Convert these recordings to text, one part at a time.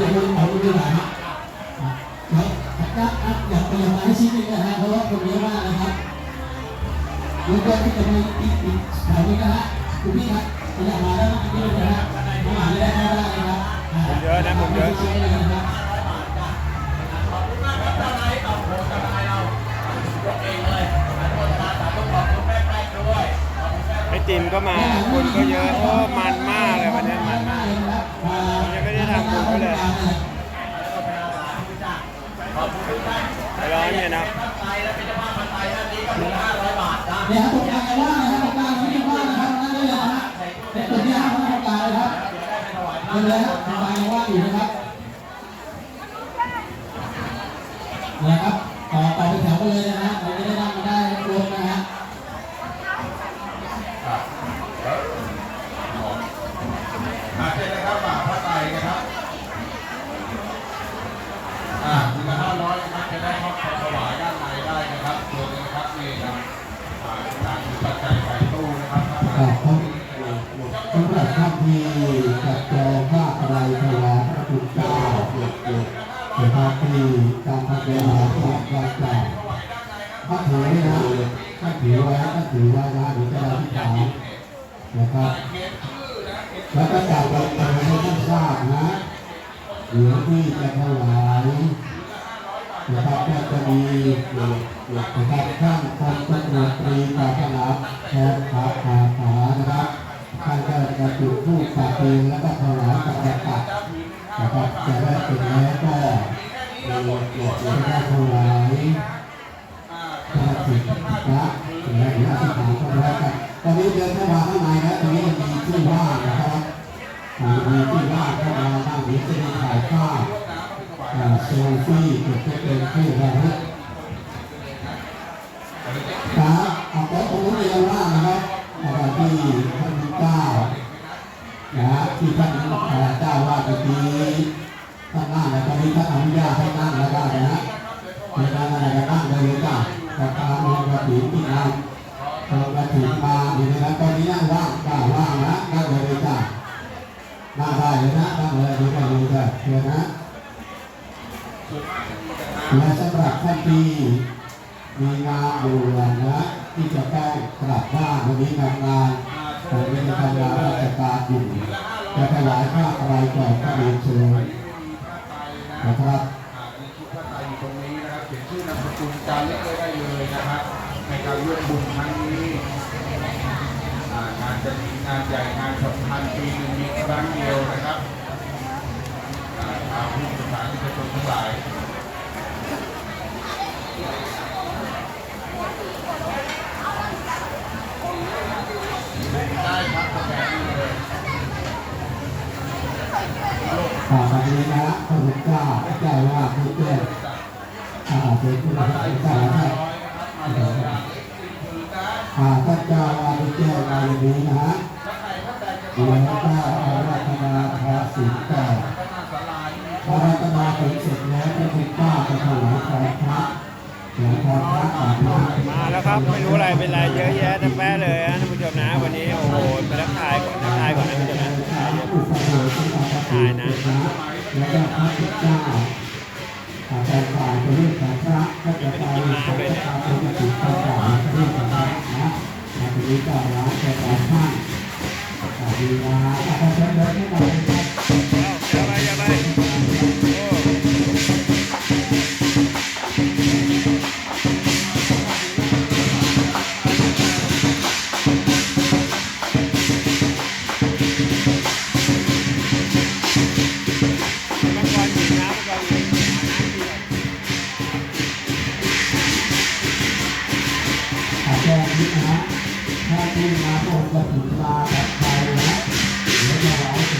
ดี๋ยวเอาดูดีกว่าฮะเดี๋ยวจะอยากไปยังไงให้ชิ้นนึงนะฮะเพราะว่าคนเยอะมากนะครับแล้วก็ที่จะมีอีกอีกแถวนี้นะฮะคุณพี่ครับอยากมาแล้วนะนี่นะฮะมาหาได้ได้ได้นะครับผมเยอะนะผมเยอะชิ้นเลยนะครับไอติมก็มาคนก็เยอะโอ้มันมากเลยวันนี้มันมาก ร้อนเนี่ยนะเนี่ยครับตรงกลางกันว่านะครับตรงกลางไม่ว่านะครับนั่นเลยนะฮะเป็นตัวที่ห้าของตรงกลางเลยครับเดินเลยครับตรงกลางยังว่าอยู่นะครับนะครับ นะครับถ้าครัหาบผมสำหรับท่านที่จัดจองผ้าอะไรถวายพระคุณเจ้านะครับที่การทำเป็นอาหารของพระเจ้าถ้าถือนะถ้าถือไว้ถ้าถือไว้นะเดี๋ยวจะได้ที่ฐานนะครับแล้วก็จากเราทำให้ท่านทราบนะเหลือที่จะถวาย นะครับก็จะมีนะครับท่านพันตำรวจตรีปราศนาแทนขาขาขานะครับท่านก็จะจุดธูปปักเองแล้วก็ถวายกับประกัดนะครับจะได้เป็นแล้วก็จะได้ถวายพระสิทธิ์พระและหรืออธิษฐานก็แล้วกันตอนนี้เดินเข้ามาข้างในแล้วตอนนี้มันมีที่ว่างนะครับมีที่ว่างเข้ามานั่งหรือจะได้ถ่ายภาพ ซลฟี่เก็บไว้เป็นที่ระลึกครับเอาโต๊ะตรงนู้นยังว่างนะครับเอาไว้ที่ท่านเจ้านะฮะที่ท่านเจ้าว่าตะกี้ท่านนั่งแล้วตอนนี้ท่านอนุญาตให้นั่งแล้วได้นะฮะเป็นนั่งอะไรก็นั่งได้เลยจ้ะประการลงกระถิ่นที่นั่งลงกระถิ่นมาอยู่ในนั้นตอนนี้นั่งว่างจ้าว่างนะนั่งเลยจ้ะมาได้เลยนะตั้งเลยดูกันดูกันเชิญนะ และสำหรับท่านที่มีงานอยู่นะที่จะต้องกลับบ้านวันนี้ทำงานผมไม่ได้ทำงานราชการอยู่จะถวายผ้าอะไรก่อนก็เรียนเชิญนะครับอ่าระไตรงนี้นะครับเขียนชื่อนามสกุลจารึกไว้ได้เลยนะครับในการร่วมบุญครั้งนี้งานจะมีงานใหญ่งานสำคัญปีนึงมีครั้งเดียวนะครับอ่าทางผู้บริหารที่จะ ชนทั้งหลายได้ครับกาแฟนี่เลยต่อไปนี้นะพระพุทธเจ้าเจ้าว่าผู้แจ้งอ่าเป็นผู้รับผิดชอบนะอ่าท่านเจ้าว่าผู้แจ้งมาอย่างนี้นะฮะหลวง ถึงเสร็จแล้วพระคุณป้าจะถวายพรพระหลวงพ่อพระอาภามาแล้วครับไม่รู้อะไรเป็นไรเยอะแยะทั้งแปะเลยนะท่านผู้ชมนะวันนี้โอ้โหไปทักทายก่อนทักทายก่อนนะท่านผู้ชมนะอุปโภคที่อาภาสิงนะแล้วก็พระพุทธเจ้าอาจารย์ฝ่ายเป็นเรื่องของพระก็จะไปพระประธานเป็นกิจการเรื่องของพระนะมาตรงนี้ก็ร้านจะการท่านอาดีนะอาจารย์เชิญเดินขึ้นมาเลยครับเอา นี่นะถ้าที่มาโปรดจะถึงมาแบบไทยนะเดี๋ยวจะร้อง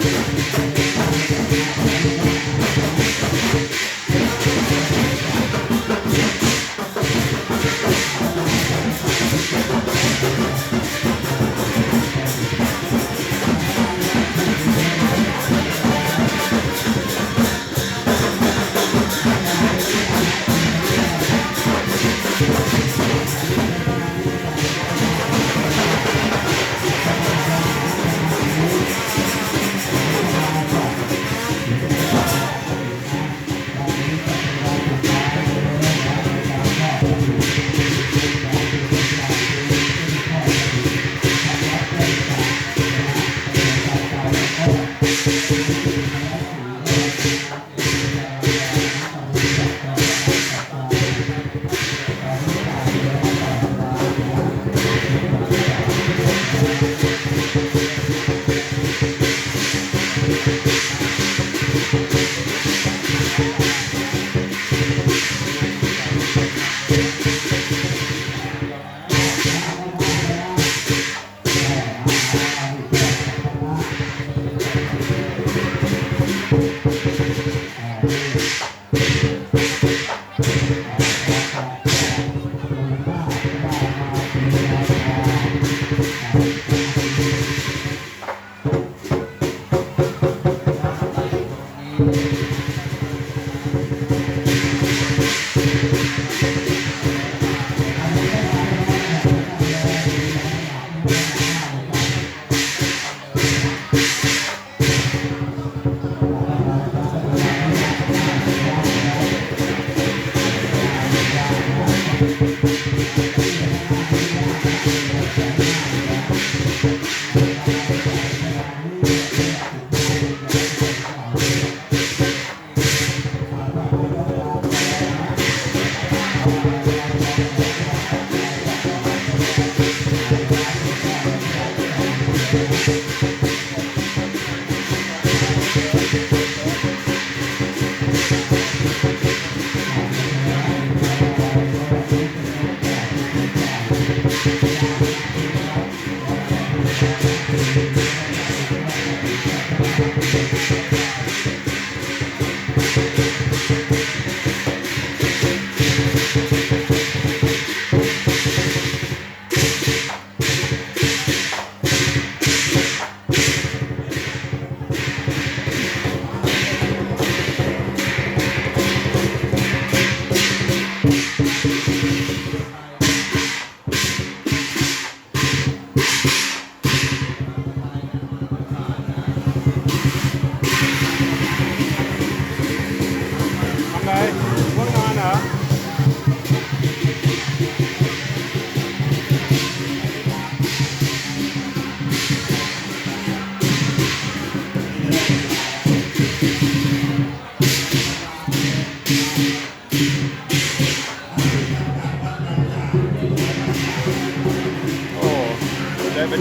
ค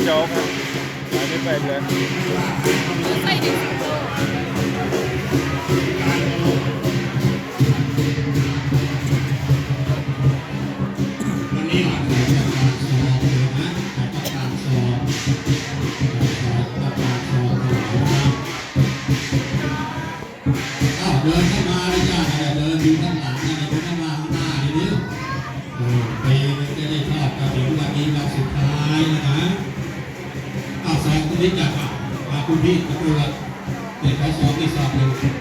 โจ๊กับอันนี้เป็นเลย okay sir